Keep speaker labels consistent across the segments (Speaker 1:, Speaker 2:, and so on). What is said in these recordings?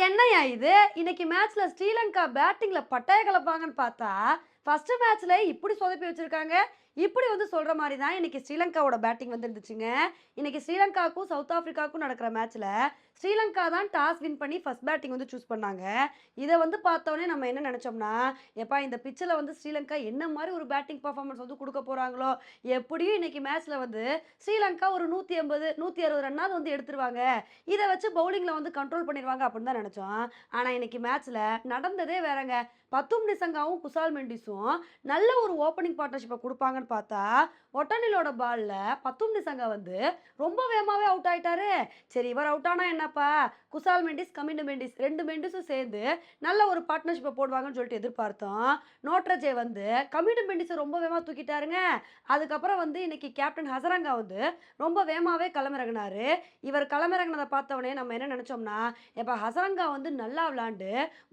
Speaker 1: என்னையா இது? இன்னைக்கு மேட்ச்ல ஸ்ரீலங்கா பேட்டிங்ல பட்டாய கலப்பாங்கன்னு பார்த்தா ஃபர்ஸ்ட் மேட்ச்ல இப்படி சொதப்பி வச்சிருக்காங்க. இப்படி வந்து சொல்கிற மாதிரி தான் இன்றைக்கி ஸ்ரீலங்காவோட பேட்டிங் வந்து இருந்துச்சுங்க இன்னைக்கு ஸ்ரீலங்காவுக்கும் சவுத் ஆஃப்ரிக்காவுக்கும் நடக்கிற மேட்ச்சில் ஸ்ரீலங்கா தான் டாஸ் வின் பண்ணி ஃபர்ஸ்ட் பேட்டிங் வந்து சூஸ் பண்ணாங்க. இதை வந்து பார்த்தோன்னே நம்ம என்ன நினச்சோம்னா எப்பா இந்த பிச்சில் வந்து ஸ்ரீலங்கா என்ன மாதிரி ஒரு பேட்டிங் பர்ஃபார்மன்ஸ் வந்து கொடுக்க போகிறாங்களோ எப்படியும் இன்றைக்கி மேட்ச்சில் வந்து ஸ்ரீலங்கா ஒரு நூற்றி எண்பது நூற்றி அறுபது ரன்னாவது வந்து எடுத்துருவாங்க. இதை வச்சு பவுலிங்கில் வந்து கண்ட்ரோல் பண்ணிடுவாங்க அப்படின்னு தான் நினச்சோம். ஆனால் இன்னைக்கு மேட்ச்சில் நடந்ததே வேறங்க. பத்தும் நிசங்காவும் குசால் மெண்டிஸும் நல்ல ஒரு ஓப்பனிங் பார்ட்னர்ஷிப்பை கொடுப்பாங்கன்னு பார்த்தா ஒட்டனிலோட பாலில் பத்தும் டிசங்கா வந்து ரொம்ப வேகமாகவே அவுட் ஆயிட்டாரு. சரி இவர் அவுட் ஆனால் என்னப்பா? குசால் மெண்டிஸ் கமிண்டு மெண்டிஸ் ரெண்டு மெண்டிஸும் சேர்ந்து நல்ல ஒரு பார்ட்னர்ஷிப்பை போடுவாங்கன்னு சொல்லிட்டு எதிர்பார்த்தோம். நோட்ரஜே வந்து கமிண்டு மெண்டிஸை ரொம்ப வேகமாக தூக்கிட்டாருங்க. அதுக்கப்புறம் வந்து இன்னைக்கு கேப்டன் ஹசரங்கா வந்து ரொம்ப வேகமாகவே களமிறங்கினாரு. இவர் களமிறங்கினதை பார்த்தவொடனே நம்ம என்ன நினச்சோம்னா இப்போ ஹசரங்கா வந்து நல்லா விளாண்டு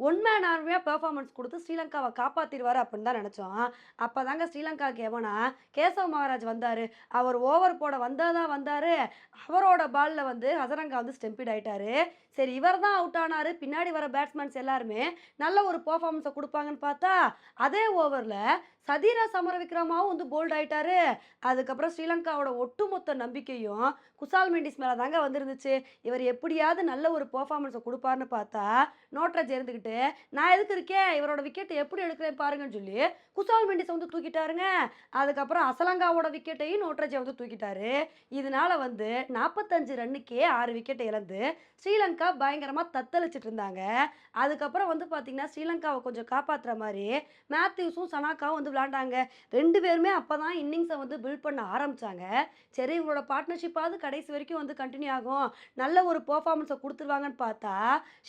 Speaker 1: ஒன் மேன் ஆர்மியாக பெர்ஃபார்மன்ஸ் கொடுத்து ஸ்ரீலங்காவை காப்பாற்றிடுவார் அப்படின்னு தான் நினச்சோம். அப்போ தாங்க ஸ்ரீலங்காவுக்கு எவனா கேசவ மகாராஜ் வந்தார். அவர் ஓவர் போட வந்தாதான் வந்தார். அவரோட பாலில் வந்து ஹசரங்கா வந்து ஸ்டெம்பிட் ஆகிட்டார் சரி இவர் தான் அவுட் ஆனார். பின்னாடி வர பேட்ஸ்மேன்ஸ் எல்லாருமே நல்ல ஒரு பர்ஃபார்மன்ஸை கொடுப்பாங்கன்னு பார்த்தா அதே ஓவரில் சதீரா சமரவிக்ரமாவும் வந்து போல்ட் ஆயிட்டாரு. அதுக்கப்புறம் ஸ்ரீலங்காவோட ஒட்டுமொத்த நம்பிக்கையும் குசால் மெண்டிஸ் மேலே தாங்க வந்துருந்துச்சு. இவர் எப்படியாவது நல்ல ஒரு பர்ஃபார்மன்ஸை கொடுப்பாருன்னு பார்த்தா நோட்டரை சேர்ந்துக்கிட்டு நான் எதுக்கு இருக்கேன்? இவரோட விக்கெட்டை எப்படி எடுக்கிறேன் பாருங்கன்னு சொல்லி குசால் மெண்டிஸை வந்து தூக்கிட்டாருங்க. அதுக்கப்புறம் அசலங்காவோட விக்கெட்டையும் நோட்ரஜை வந்து தூக்கிட்டாரு. இதனால வந்து நாற்பத்தஞ்சு ரன்னுக்கே ஆறு விக்கெட்டை இழந்து ஸ்ரீலங்கா பயங்கரமாக தத்தளிச்சிட்டு இருந்தாங்க. அதுக்கப்புறம் வந்து பார்த்தீங்கன்னா ஸ்ரீலங்காவை கொஞ்சம் காப்பாற்றுற மாதிரி மேத்யூஸும் சனாக்காவும் வந்து விளாண்டாங்க ரெண்டு பேருமே அப்போ தான் இன்னிங்ஸை வந்து பில்ட் பண்ண ஆரம்பிச்சாங்க. சரி இவங்களோட பார்ட்னர்ஷிப்பாவது கடைசி வரைக்கும் வந்து கண்டினியூ ஆகும். நல்ல ஒரு பர்ஃபார்மன்ஸை கொடுத்துருவாங்கன்னு பார்த்தா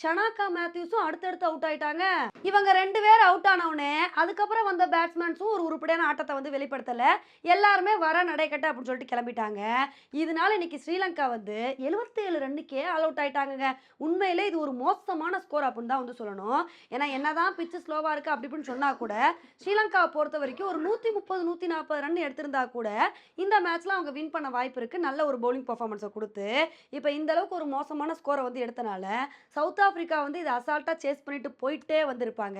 Speaker 1: ஷனாக்கா மேத்யூஸும் அடுத்தடுத்து அவுட் ஆயிட்டாங்க. இவங்க ரெண்டு பேர் அவுட் ஆனவுடனே அதுக்கப்புறம் வந்த பேட்ஸ்மேன்ஸும் ஒரு உருப்படியான ஆட்டத்தை வந்து வெளிப்படுத்தலை. எல்லாருமே வர நடைக்கட்ட அப்படின்னு சொல்லிட்டு கிளம்பிட்டாங்க. இதனால இன்னைக்கு ஸ்ரீலங்கா வந்து 77 ஏழு ரன்னுக்கே ஆல் அவுட் ஆயிட்டாங்க உண்மையிலே இது ஒரு மோசமான ஸ்கோர் அப்படின்னு தான் வந்து சொல்லணும். ஏன்னா என்னதான் பிச்சு ஸ்லோவாக இருக்குது அப்படி இப்படின்னு சொன்னால் கூட ஸ்ரீலங்காவை பொறுத்த வரைக்கும் ஒரு நூற்றி முப்பது நூற்றி நாற்பது ரன் எடுத்திருந்தா கூட இந்த மேட்ச்சில் அவங்க வின் பண்ண வாய்ப்பு இருக்குது நல்ல ஒரு பவுலிங் பர்ஃபார்மன்ஸை கொடுத்து இப்போ இந்த அளவுக்கு ஒரு மோசமான ஸ்கோரை வந்து எடுத்தனால சவுத் ஆப்பிரிக்கா வந்து இதை அசால்ட்டாக சேஸ் பண்ணிட்டு போயிட்டே வந்திருப்பாங்க.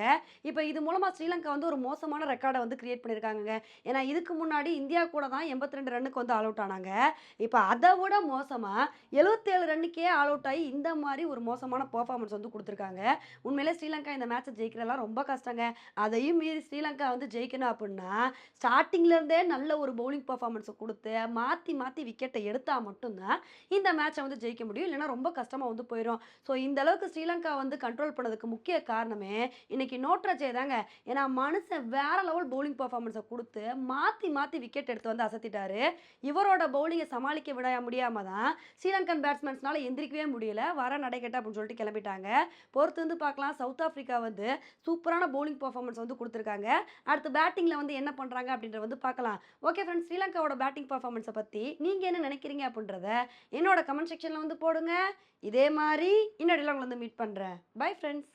Speaker 1: இப்போ இது மூலமாக ஸ்ரீலங்கா வந்து ஒரு மோசமான ரெக்கார்டை வந்து கிரியேட் பண்ணியிருக்காங்க ஏன்னா இதுக்கு முன்னாடி இந்தியா கூட தான் எண்பத்தி ரெண்டு ரன்னுக்கு வந்து ஆல் அவுட் ஆனாங்க. இப்போ அதை விட மோசமாக எழுபத்தேழு ரன்னுக்கே ஆல் அவுட் ஆகி இந்த மாதிரி ஒரு மோசமான பர்ஃபார்மன்ஸ் வந்து கொடுத்துருக்காங்க. உண்மையிலே ஸ்ரீலங்கா இந்த மேட்சை ஜெயிக்கிறதெல்லாம் ரொம்ப கஷ்டங்க. அதையும் மீறி ஸ்ரீலங்கா வந்து ஜெயிக்கணும் அப்படின்னா ஸ்டார்டிங்லேருந்தே நல்ல ஒரு பவுலிங் பர்ஃபார்மன்ஸை கொடுத்து மாற்றி மாற்றி விக்கெட்டை எடுத்தால் மட்டும்தான் இந்த மேட்சை வந்து ஜெயிக்க முடியும். இல்லைன்னா ரொம்ப கஷ்டமாக வந்து போயிடும் ஸோ இந்த அளவுக்கு ஸ்ரீலங்கா வந்து கண்ட்ரோல் பண்ணதுக்கு முக்கிய காரணமே இன்னைக்கு நோட்ரஜே தாங்க. ஏன்னா மனுஷன் வேற லெவல் பவுலிங் பர்ஃபார்மன்ஸை கொடுத்து மாற்றி மாற்றி விக்கெட் எடுத்து வந்து அசத்திட்டாரு. இவரோட பவுலிங்கை சமாளிக்க விட முடியாமல் தான் ஸ்ரீலங்கன் பேட்ஸ்மேன்ஸ்னால எந்திரிக்கவே முடியல. வர நடைக்கட்ட அப்படின்னு சொல்லிட்டு கிளம்பிட்டாங்க. பொறுத்து வந்து பார்க்கலாம். சவுத் ஆஃப்ரிக்கா வந்து சூப்பரான பவுலிங் பர்ஃபார்மன்ஸ் வந்து கொடுத்துருக்காங்க. அடுத்து பேட்டிங்கில் வந்து என்ன பண்ணுறாங்க அப்படின்றத வந்து பார்க்கலாம். ஓகே ஃப்ரெண்ட்ஸ் ஸ்ரீலங்காவோட பேட்டிங் பர்ஃபார்மன்ஸை பற்றி நீங்கள் என்ன நினைக்கிறீங்க அப்படின்றத என்னோட கமெண்ட் செக்ஷனில் வந்து போடுங்க. இதே மாதிரி இன்னடியில் உங்களை வந்து மீட் பண்ணுறேன் பை ஃப்ரெண்ட்ஸ்